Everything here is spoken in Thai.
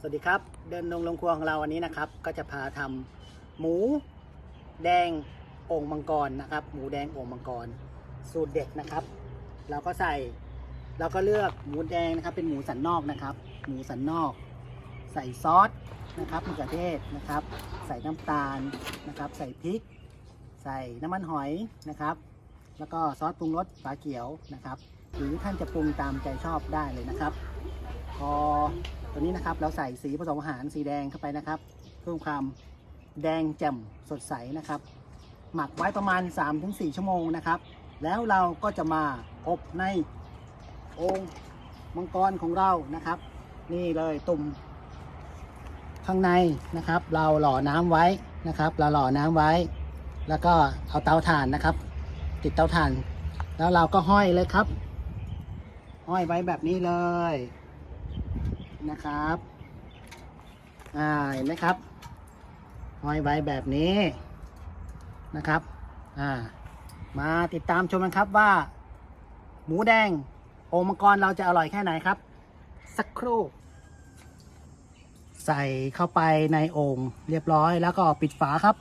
สวัสดีครับ เดินลงลงครัวของเราวันนี้นะครับ ก็จะพาทำหมูแดงโอ่งมังกรนะครับ หมูแดงโอ่งมังกร สูตรเด็ดนะครับ เราก็ใส่เราก็เลือกหมูแดงนะครับ เป็นหมูสันนอกนะครับ หมูสันนอก ใส่ซอสนะครับมะเขือเทศนะครับ ใส่น้ำตาลนะครับ ใส่พริก ใส่น้ำมันหอยนะครับ แล้วก็ซอสปรุงรสฝาเขียวนะครับ หรือท่านจะปรุงตามใจชอบได้เลยนะครับ พอ ตัวนี้นะครับเราใส่สีผสมอาหารสีแดงเข้าไปนะครับ เพิ่มความแดงแจ่มสดใสนะครับ หมักไว้ประมาณ 3-4 ชั่วโมงนะครับ แล้วเราก็จะมาอบในโอ่งมังกรของเรานะครับ นี่เลยตุ่มข้างในนะครับ เราหล่อน้ำไว้นะครับ เราหล่อน้ำไว้ แล้วก็เอาเตาถ่านนะครับ ติดเตาถ่าน แล้วเราก็ห้อยเลยครับ ห้อยไว้แบบนี้เลย นะครับ อ่าเห็นไหมครับห้อยไว้แบบนี้นะครับ อ่า มาติดตามชมกันครับว่า หมูแดงโองค์มังกรเราจะอร่อยแค่ไหนครับ สักครู่ ใส่เข้าไปในโอ่งเรียบร้อยแล้วก็ปิดฝาครับ